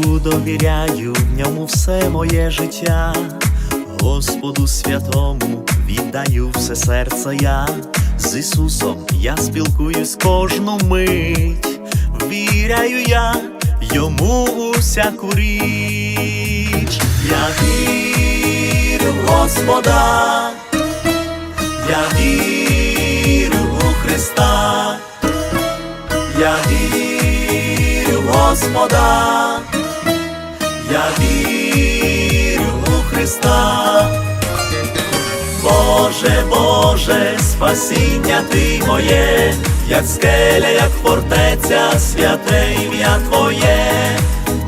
довіряю в ньому все моє життя, Господу святому віддаю все серце я, з Ісусом я спілкуюсь кожну мить, віряю я йому у всяку річ, я вірю в Господа, я вірю у Христа. Я вірю в Господа, вірю у Христа. Боже, Боже, спасіння Ти моє, як скеля, як фортеця, святе ім'я Твоє.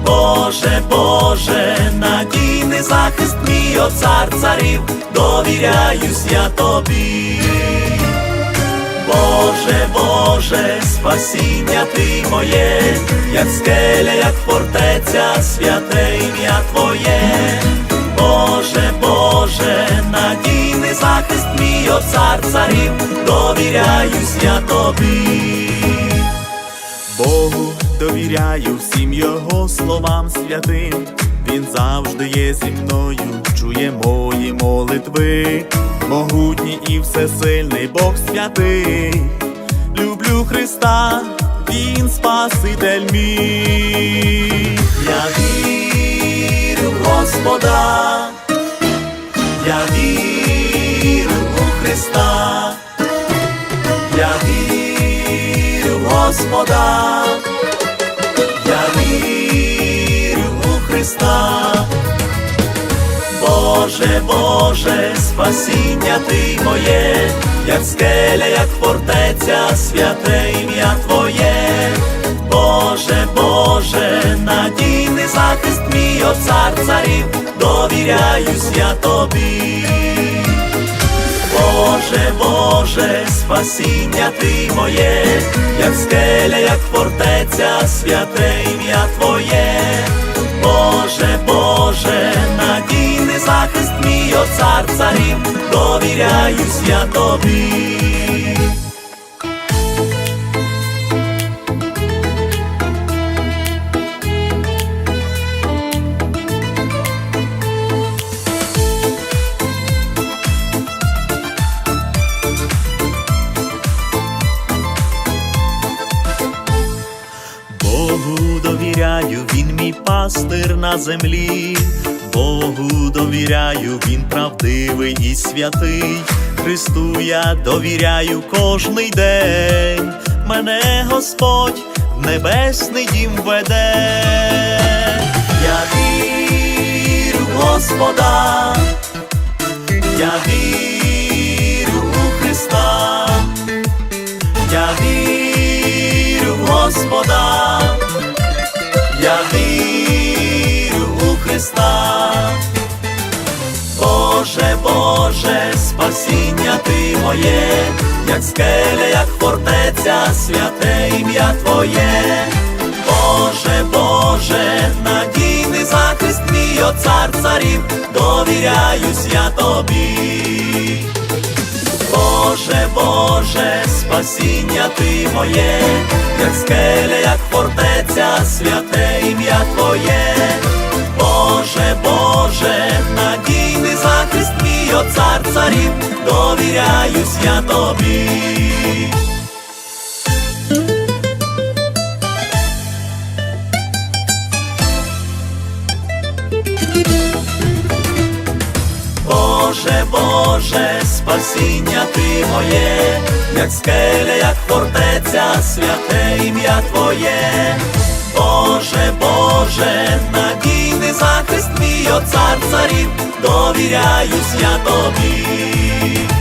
Боже, Боже, надійний захист мій, о цар царів, довіряюсь я тобі. Боже, Боже, спасіння Ти моє, як скеля, як фортеця, святе цар царів, довіряюсь я тобі. Богу довіряю всім його словам святим. Він завжди є зі мною, чує мої молитви, могутній і всесильний Бог святий. Люблю Христа, Він Спаситель мій. Я вірю в Господа, я вірю Христа. Я вірю в Господа, я вірю у Христа. Боже, Боже, спасіння Ти моє, як скеля, як фортеця, святе ім'я Твоє. Боже, Боже, надійний захист мій, о цар царів, довіряюсь я тобі. Боже, Боже, спасіння Ти моє, як скеля, як фортеця, святе ім'я Твоє. Боже, Боже, надійний захист мій, о цар царів, довіряюсь я тобі. Довіряю, він мій пастир на землі. Богу довіряю, він правдивий і святий. Христу я довіряю кожний день. Мене Господь в небесний дім веде. Я вірю в Господа, я вірю Христа. Боже, Боже, спасіння Ти моє, як скеля, як фортеця, святе ім'я Твоє. Боже, Боже, надійний захист мій, о цар царів, довіряюсь я тобі. Боже, Боже, спасіння Ти моє, як скеля, як фортеця, святе ім'я Твоє. Боже, Боже, надійний захист мій, о цар царів, довіряюсь я тобі. Боже, Боже, спасіння Ти моє, як скеля, як фортеця, святе ім'я Твоє. Боже, Боже, надійний захист мій, о цар царів, довіряюсь я тобі.